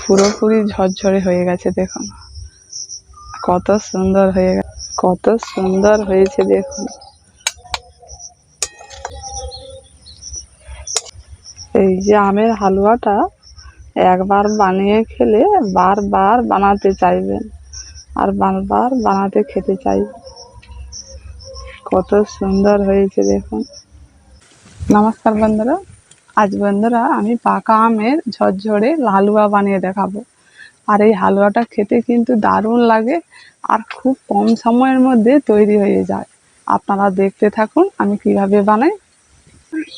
পুরোপুরি ঝরঝরে হয়ে গেছে, দেখুন। কত সুন্দর হয়ে গেছে, কত সুন্দর হয়েছে, দেখুন। এই যে আমের হালুয়াটা একবার বানিয়ে খেলে বারবার বানাতে চাইবেন, আর বারবার বানাতে খেতে চাইবেন। কত সুন্দর হয়েছে, দেখুন। নমস্কার বন্ধুরা আজ বন্ধুরা আমি পাকা আমের ঝরঝরে হালুয়া বানিয়ে দেখাবো। আর এই হালুয়াটা খেতে কিন্তু দারুণ লাগে আর খুব কম সময়ের মধ্যে তৈরি হয়ে যায়। আপনারা দেখতে থাকুন আমি কীভাবে বানাই।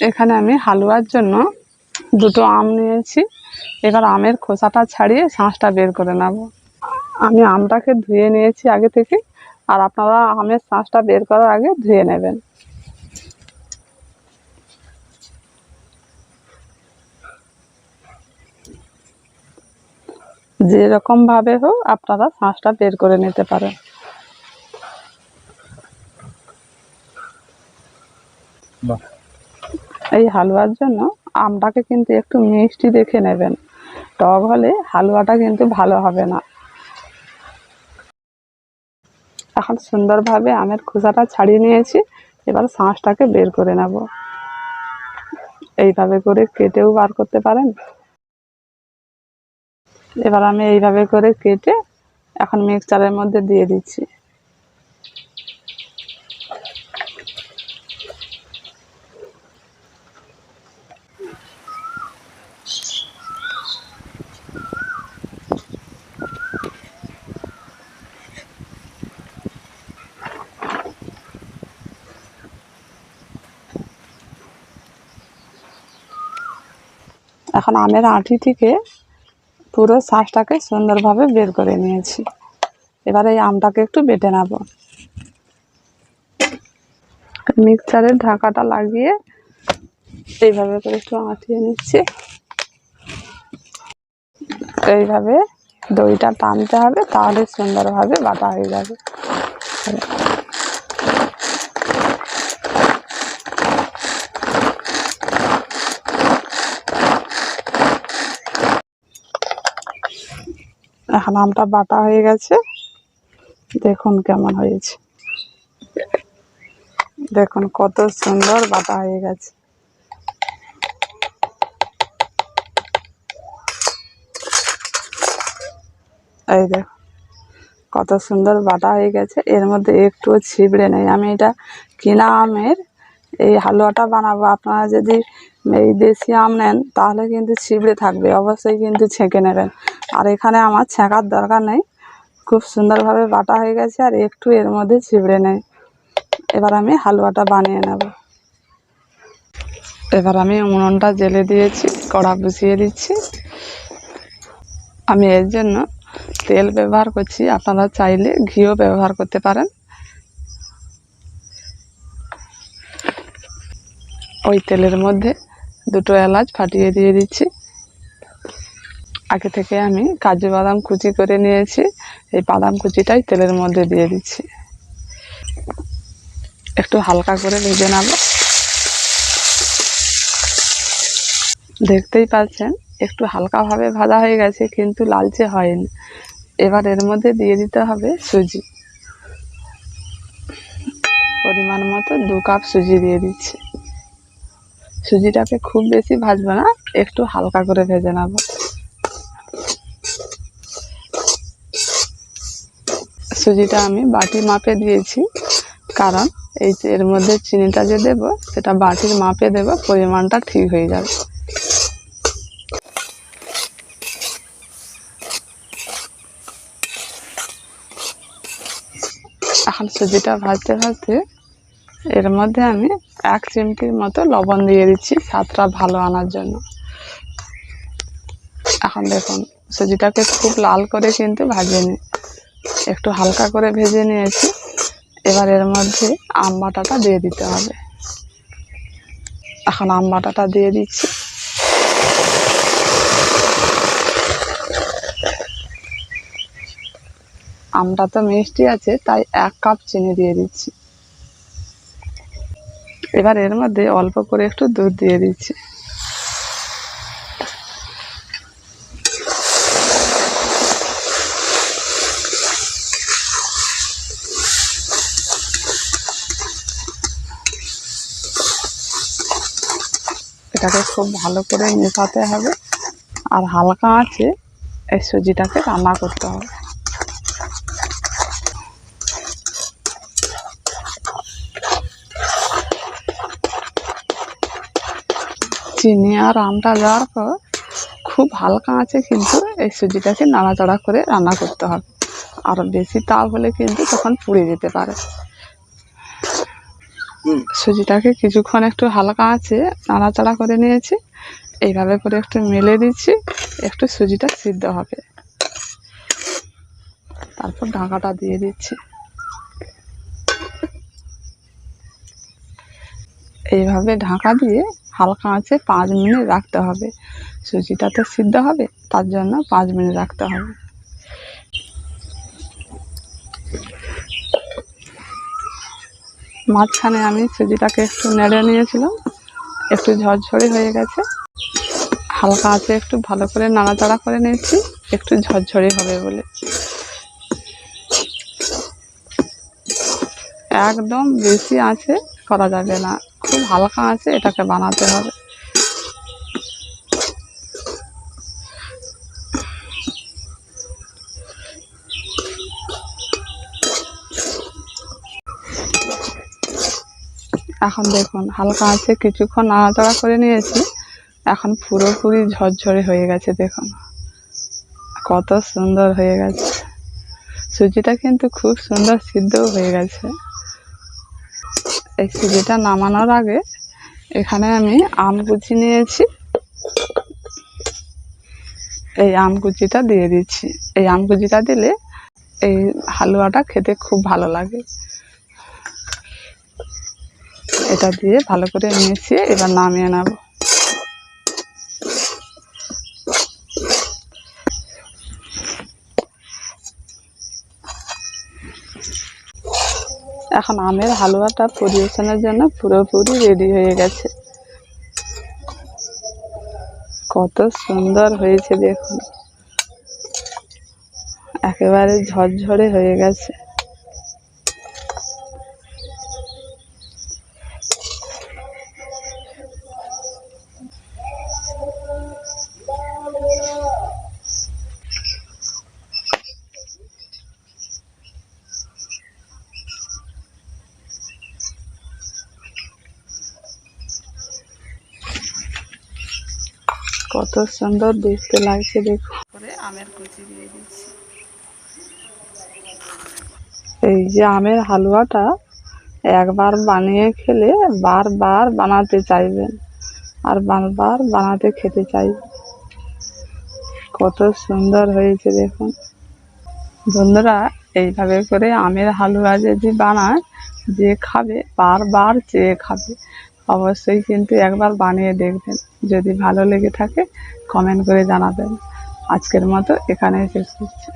এখানে আমি হালুয়ার জন্য দুটো আম নিয়েছি। এবার আমের খোসাটা ছাড়িয়ে শাঁসটা বের করে নেব। আমি আমটাকে ধুয়ে নিয়েছি আগে থেকে। আর আপনারা আমের শাঁসটা বের করার আগে ধুয়ে নেবেন। যেরকম ভাবে হোক আপনারা শাঁসটা বের করে নিতে পারেন। এই হালুয়ার জন্য আমটাকে কিন্তু একটু মিষ্টি দেখে নেবেন। টক হলে হালুয়াটা কিন্তু ভালো হবে না। এখন সুন্দরভাবে আমের খোসাটা ছাড়িয়ে নিয়েছি এবার শাঁসটাকে বের করে নেব। এইভাবে করে কেটেও বার করতে পারেন। এবার আমি এইভাবে করে কেটে এখন মিক্সচারের মধ্যে দিয়ে দিচ্ছি। এখন আমের আঁটি থেকে পুরো শাঁসটাকে সুন্দরভাবে বের করে নিয়েছি। এবারে এই আমটাকে একটু বেটে নেব। মিক্সচারের ঢাকাটা লাগিয়ে এইভাবে করে একটু আঁটিয়ে নিচ্ছি। এইভাবে দইটা টানতে হবে, তাহলে সুন্দরভাবে বাটা হয়ে যাবে। এখন আমটা বাটা হয়ে গেছে। দেখুন কেমন হয়েছে। দেখুন কত সুন্দর বাটা হয়ে গেছে। এই দেখো কত সুন্দর বাটা হয়ে গেছে। এর মধ্যে একটুও ছিবড়ে নেই। আমি এটা কিনা আমের এই হালুয়াটা বানাবো। আপনারা যদি এই দেশি আম নেন, তাহলে কিন্তু ছিবড়ে থাকবে, অবশ্যই কিন্তু ছেঁকে নেবেন। আর এখানে আমার ছেঁকার দরকার নেই, খুব সুন্দরভাবে বাটা হয়ে গেছে আর একটু এর মধ্যে ছিবড়ে নেই। এবার আমি হালুয়াটা বানিয়ে নেব। এবার আমি উনুনটা জেলে দিয়েছি, কড়া বসিয়ে দিচ্ছি। আমি এর জন্য তেল ব্যবহার করছি, আপনারা চাইলে ঘিও ব্যবহার করতে পারেন। ওই তেলের মধ্যে দুটো এলাচ ফাটিয়ে দিয়ে দিচ্ছি। আগে থেকে আমি কাজু বাদাম কুচি করে নিয়েছি। এই বাদাম কুচিটাই তেলের মধ্যে দিয়ে দিচ্ছি। একটু হালকা করে ভেজে নেব। দেখতেই পাচ্ছেন, একটু হালকাভাবে ভাজা হয়ে গেছে, কিন্তু লালচে হয়নি। এবার এর মধ্যে দিয়ে দিতে হবে সুজি। পরিমাণ মতো দু কাপ সুজি দিয়ে দিচ্ছি। সুজিটাকে খুব বেশি ভাজবো না, একটু হালকা করে ভেজে নেব। সুজিটা আমি বাটি মাপে দিয়েছি, কারণ এই এর মধ্যে চিনিটা যে দেব, সেটা বাটির মাপে দেব, পরিমাণটা ঠিক হয়ে যাবে। এখন সুজিটা ভাজতে ভাজতে এর মধ্যে আমি এক চিমটির মতো লবণ দিয়ে দিচ্ছি, স্বাদটা ভালো আনার জন্য। এখন দেখুন, সুজিটাকে খুব লাল করে কিন্তু ভাজিনি একটু হালকা করে ভেজে নিয়েছি। এবার এর মধ্যে আম বাটাটা দিয়ে দিতে হবে। এখন আম বাটাটা দিয়ে দিচ্ছি। আমটা তো মিষ্টি আছে, তাই এক কাপ চিনি দিয়ে দিচ্ছি। এবার এর মধ্যে অল্প করে একটু দুধ দিয়ে দিচ্ছি। এটাকে খুব ভালো করে মেশাতে হবে। আর হালকা আছে এই সুজিটাকে রান্না করতে হবে। চিনি আর আমটা দেওয়ার পর খুব হালকা আছে কিন্তু এই সুজিটাকে নাড়াচাড়া করে রান্না করতে হবে। আর বেশি তাপ হলে কিন্তু তখন পুড়ে যেতে পারে। সুজিটাকে কিছুক্ষণ একটু হালকা আছে নাড়াচাড়া করে নিয়েছি। এইভাবে করে একটু মেলে দিচ্ছি একটু সুজিটা সিদ্ধ হবে। তারপর ঢাকাটা দিয়ে দিচ্ছি। এইভাবে ঢাকা দিয়ে হালকা আঁচে পাঁচ মিনিট রাখতে হবে। সুজিটা তো সিদ্ধ হবে, তার জন্য পাঁচ মিনিট রাখতে হবে। মাঝখানে আমি সুজিটাকে একটু নেড়ে নিয়েছিলাম, একটু ঝরঝরে হয়ে গেছে। হালকা আছে, একটু ভালো করে নাড়াচাড়া করে নিয়েছি, একটু ঝরঝরে হবে বলে। একদম বেশি আছে করা যাবে না। খুব হালকা আছে, এটাকে বানাতে হবে। এখন দেখুন, হালকা আছে, কিছুক্ষণ নাড়াচাড়া করে নিয়েছি। এখন পুরোপুরি ঝরঝরে হয়ে গেছে, দেখুন। কত সুন্দর হয়ে গেছে। সুজিটা কিন্তু খুব সুন্দর সিদ্ধও হয়ে গেছে। এই সিঁড়িটা নামানোর আগে এখানে আমি আম কুচি নিয়েছি। এই আম কুচিটা দিয়ে দিচ্ছি। এই আম কুচিটা দিলে এই হালুয়াটা খেতে খুব ভালো লাগে। এটা দিয়ে ভালো করে মিশিয়ে এবার নামিয়ে নেব। এখন আমের হালুয়াটা পরিবেশনের জন্য পুরোপুরি রেডি হয়ে গেছে। কত সুন্দর হয়েছে দেখুন। একেবারে ঝরঝরে হয়ে গেছে। কত সুন্দর দেখতে লাগছে দেখুন করে আমের কুচি দিয়ে দিচ্ছি। এই যে আমের হালুয়াটা একবার বানিয়ে খেলে বারবার বানাতে চাইবেন আর বারবার বানাতে খেতে চাইবেন। কত সুন্দর হয়েছে দেখুন। বন্ধুরা এইভাবে করে আমের হালুয়া যদি বানায় যে খাবে বারবার চেয়ে খাবে। অবশ্যই কিন্তু একবার বানিয়ে দেখবেন। যদি ভালো লেগে থাকে কমেন্ট করে জানাবেন। আজকের মতো এখানেই শেষ করছি।